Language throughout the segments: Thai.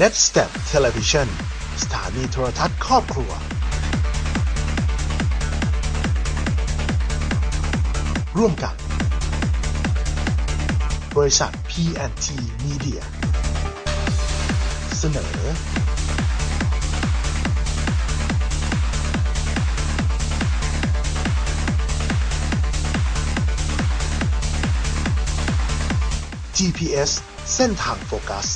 Net Step Television สถานีโทรทัศน์ครอบครัว ร่วมกับ บริษัท P&T Media เสนอ GPS เส้นทางโฟกัส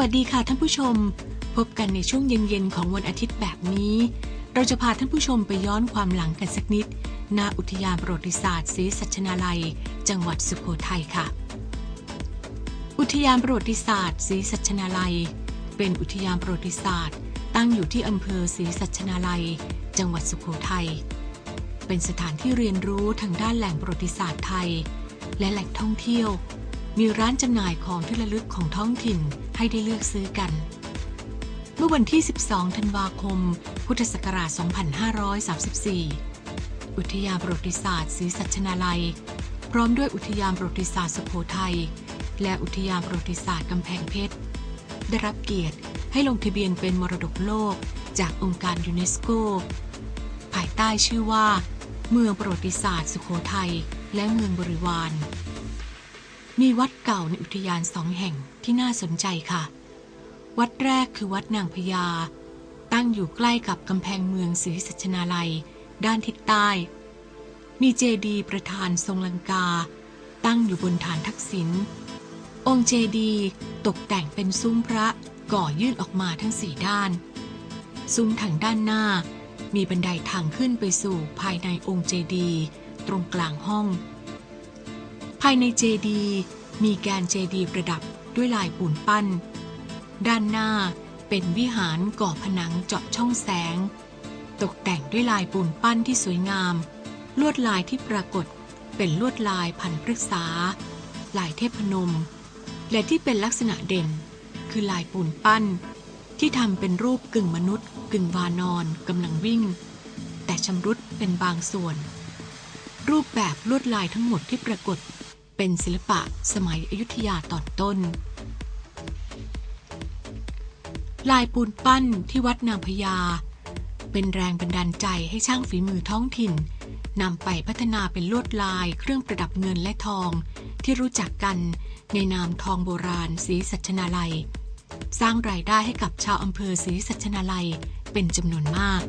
วัสดีค่ะท่านผู้ชม พบกันในช่วงเย็นๆของวันอาทิตย์แบบนี้ เราจะพาท่านผู้ชมไปย้อนความหลังกันสักนิดณอุทยานประวัติศาสตร์ศรีสัชนาลัย จังหวัดสุโขทัยค่ะ อุทยานประวัติศาสตร์ศรีสัชนาลัย เป็นอุทยานประวัติศาสตร์ ตั้งอยู่ที่อำเภอศรีสัชนาลัย จังหวัดสุโขทัยเป็นสถานที่เรียนรู้ทางด้านแหล่งประวัติศาสตร์ไทย และแหล่งท่องเที่ยว มีร้านจำหน่ายของที่ระลึกของท้องถิ่นให้ได้เลือกซื้อกัน เมื่อวันที่ 12 ธันวาคม พุทธศักราช 2534 อุทยานประวัติศาสตร์ศรีสัชนาลัย พร้อมด้วยอุทยานประวัติศาสตร์สุโขทัย และอุทยานประวัติศาสตร์กำแพงเพชร ได้รับเกียรติให้ลงทะเบียนเป็นมรดกโลกจากองค์การยูเนสโก ภายใต้ชื่อว่า เมืองประวัติศาสตร์สุโขทัยและเมืองบริวาร มีวัดเก่าในอุทยานสองแห่งที่น่าสนใจค่ะ วัดแรกคือวัดนางพญา ตั้งอยู่ใกล้กับกำแพงเมืองศรีสัชนาลัย ด้านทิศใต้ มีเจดีย์ประธานทรงลังกา ตั้งอยู่บนฐานทักษิณ องค์เจดีย์ตกแต่งเป็นซุ้มพระก่อยื่นออกมาทั้งสี่ด้าน ซุ้มทางด้านหน้า มีบันไดทางขึ้นไปสู่ภายในองค์เจดีย์ตรงกลางห้องายในเจดีย์มีแกนเจดีย์ประดับด้วยลายปูนปั้น ด้านหน้าเป็นวิหารก่อผนังเจาะช่องแสง ตกแต่งด้วยลายปูนปั้นที่สวยงาม ลวดลายที่ปรากฏเป็นลวดลายพันพฤกษา ลายเทพนม และที่เป็นลักษณะเด่น คือลายปูนปั้น ที่ทำเป็นรูปกึ่งมนุษย์ กึ่งวานอนกำลังวิ่ง แต่ชำรุดเป็นบางส่วน รูปแบบลวดลายทั้งหมดที่ปรากฏ เป็นศิลปะสมัยอยุธยาตอนต้น ลายปูนปั้นที่วัดนางพญา เป็นแรงบันดาลใจให้ช่างฝีมือท้องถิ่นนำไปพัฒนาเป็นลวดลายเครื่องประดับเงินและทอง ที่รู้จักกันในนามทองโบราณศรีสัชนาลัย สร้างรายได้ให้กับชาวอำเภอศรีสัชนาลัยเป็นจำนวนมาก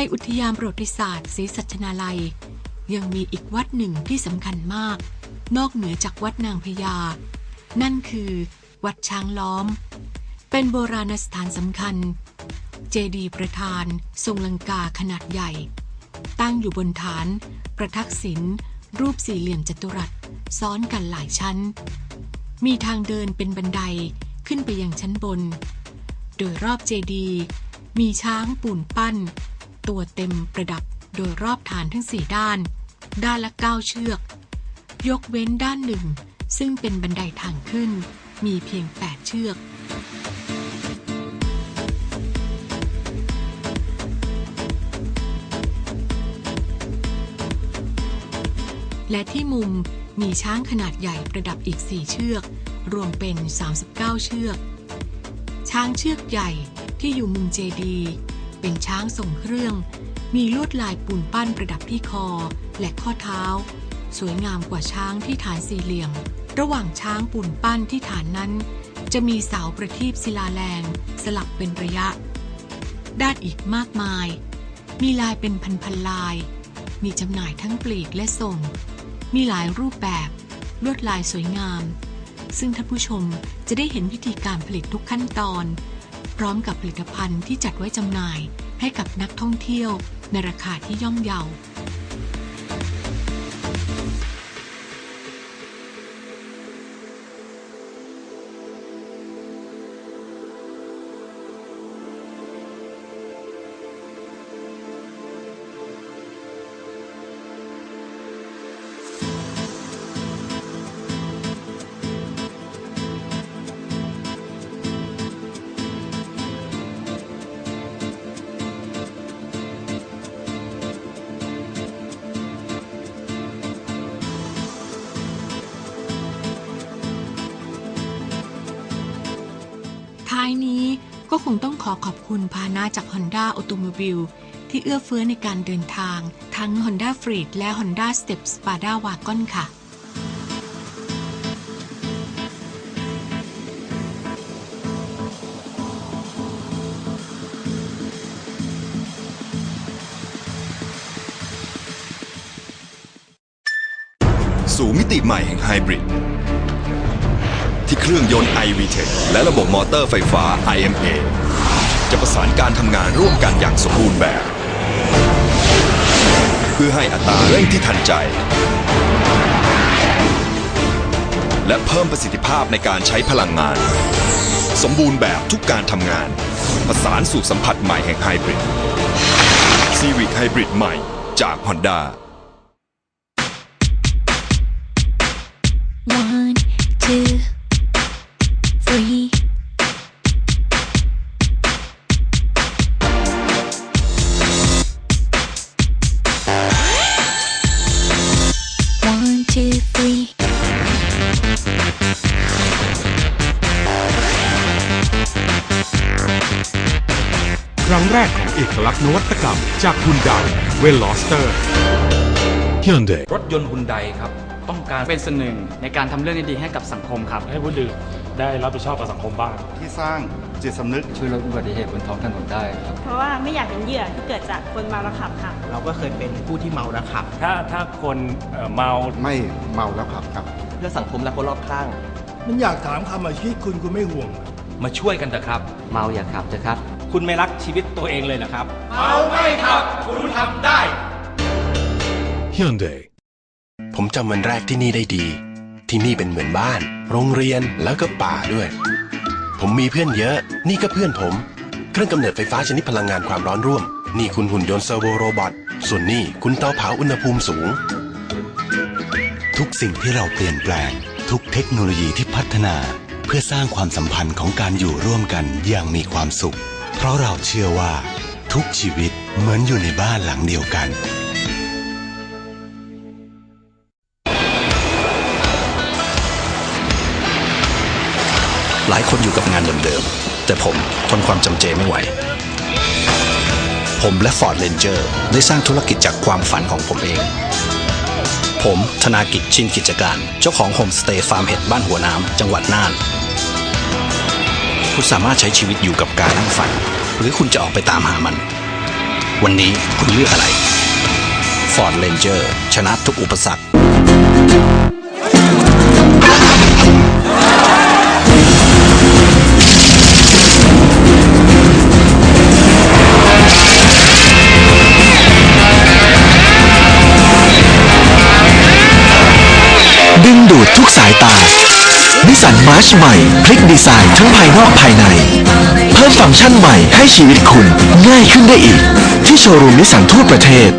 ในอุทยานประวัติศาสตร์ศรีสัชนาลัย ยังมีอีกวัดหนึ่งที่สำคัญมาก นอกเหนือจากวัดนางพญา นั่นคือ วัดช้างล้อม เป็นโบราณสถานสำคัญ เจดีย์ประธาน ทรงลังกาขนาดใหญ่ ตั้งอยู่บนฐาน ประทักษิณรูปสี่เหลี่ยมจัตุรัส ซ้อนกันหลายชั้น มีทางเดินเป็นบันไดขึ้นไปยังชั้นบน โดยรอบเจดีย์มีช้างปูนปั้น ตัวเต็มประดับโดยรอบฐานทั้งสี่ด้าน ด้านละเก้าเชือก ยกเว้นด้านหนึ่ง ซึ่งเป็นบันไดทางขึ้น มีเพียงแปดเชือก และที่มุมมีช้างขนาดใหญ่ประดับอีก4เชือก รวมเป็น 39 เชือก ช้างเชือกใหญ่ที่อยู่มุมเจดีย์ เป็นช้างทรงเครื่อง มีลวดลายปูนปั้นประดับที่คอและข้อเท้า สวยงามกว่าช้างที่ฐานสี่เหลี่ยม ระหว่างช้างปูนปั้นที่ฐานนั้น จะมีเสาประทีปศิลาแรง สลับเป็นระยะ ด้านอีกมากมาย มีลายเป็นพันๆลาย มีจำหน่ายทั้งปลีกและส่ง มีหลายรูปแบบ ลวดลายสวยงาม ซึ่งท่านผู้ชมจะได้เห็นวิธีการผลิตทุกขั้นตอน พร้อมกับผลิตภัณฑ์ที่จัดไว้จำหน่ายให้กับนักท่องเที่ยวในราคาที่ย่อมเยา คงต้องขอขอบคุณพาหนะจาก Honda Automobile ที่เอื้อเฟื้อในการเดินทาง ทั้ง Honda f r e e d และ Honda Step Spada Wagon ค่ะสู่มิติใหม่แห่งไฮบริด ที่เครื่องยนต์ iVTEC และระบบมอเตอร์ไฟฟ้า IMA จะประสานการทำงานร่วมกันอย่างสมบูรณ์แบบ เพื่อให้อัตราเร่งที่ทันใจ และเพิ่มประสิทธิภาพในการใช้พลังงาน สมบูรณ์แบบทุกการทำงานประสานสู่สัมผัสใหม่แห่งไฮบริด Civic ไฮบริดใหม่จาก Honda 2 งแรกของเอกลักษณ์นวัตกรรม จากคุณดาวเวลลอสเตอร์ Hyundai รถยนต์ฮุนไดครับ ต้องการเป็นส่วนหนึ่งในการทำเรื่องดีๆให้กับสังคมครับ ให้ผู้ดื่มได้รับผิดชอบกับสังคมบ้าง ที่สร้างจิตสำนึกช่วยลดอุบัติเหตุบนท้องถนนได้ครับ เพราะว่าไม่อยากเป็นเหยื่อที่เกิดจากคนเมาแล้วขับค่ะ เราก็เคยเป็นผู้ที่เมาแล้วขับ ถ้าถ้าคนเอ่อเมา ไม่เมาแล้วขับครับ เพื่อสังคมและคนรอบข้าง มันอยากถามคำอาชีพคุณคุณไม่ห่วง มาช่วยกันเถอะครับ เมาอย่าขับเถอะครับ คุณไม่รักชีวิตตัวเองเลยนะครับ Hyundai ผมจำวันแรกที่นี่ได้ดี ที่นี่เป็นเหมือนบ้าน โรงเรียนแล้วก็ป่าด้วย ผมมีเพื่อนเยอะ นี่ก็เพื่อนผม เครื่องกำเนิดไฟฟ้าชนิดพลังงานความร้อนร่วม นี่คุณหุ่นยนต์เซอร์โวโรบอทส่วนนี่คุณเตาเผาอุณหภูมิสูง ทุกสิ่งที่เราเปลี่ยนแปลง ทุกเทคโนโลยีที่พัฒนา เพื่อสร้างความสัมพันธ์ของการอยู่ร่วมกันอย่างมีความสุข เพราะเราเชื่อว่า ทุกชีวิตเหมือนอยู่ในบ้านหลังเดียวกัน หลายคนอยู่กับงานเดิมๆ แต่ผมทนความจำเจไม่ไหว ผมและ Ford Ranger ได้สร้างธุรกิจจากความฝันของผมเอง ผมธนากิจชินกิจการ เจ้าของโฮมสเตย์ฟาร์มเห็ดบ้านหัวน้ำจังหวัดน่าน คุณสามารถใช้ชีวิตอยู่กับการนั่งฝัน หรือคุณจะออกไปตามหามัน วันนี้คุณเลือกอะไร Ford Ranger ชนะทุกอุปสรรคดึงดูดทุกสายตา มาร์ชใหม่พลิกดีไซน์ทั้งภายนอกภายใน เพิ่มฟังก์ชันใหม่ให้ชีวิตคุณง่ายขึ้นได้อีก ที่โชว์รูมนิสสันทั่วประเทศ